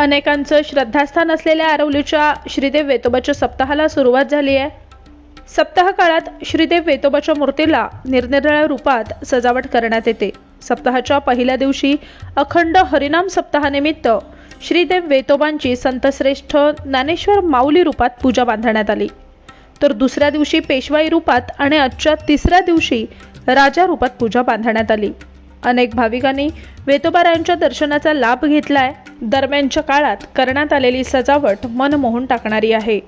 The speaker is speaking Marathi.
अनेकांचं श्रद्धास्थान असलेल्या आरवलीच्या श्रीदेव वेतोबाच्या सप्ताहाला सुरुवात झाली आहे. सप्ताह काळात श्रीदेव वेतोबाच्या मूर्तीला निरनिराळ्या रूपात सजावट करण्यात येते. सप्ताहाच्या पहिल्या दिवशी अखंड हरिनाम सप्ताहानिमित्त श्रीदेव वेतोबांची संतश्रेष्ठ ज्ञानेश्वर माऊली रूपात पूजा बांधण्यात आली. तर दुसऱ्या दिवशी पेशवाई रूपात आणि आजच्या तिसऱ्या दिवशी राजा रूपात पूजा बांधण्यात आली. अनेक भाविकांनी वेतोबारायांच्या दर्शनाचा लाभ घेतलाय. दरम्यानच्या काळात करण्यात आलेली सजावट मन मोहून टाकणारी आहे.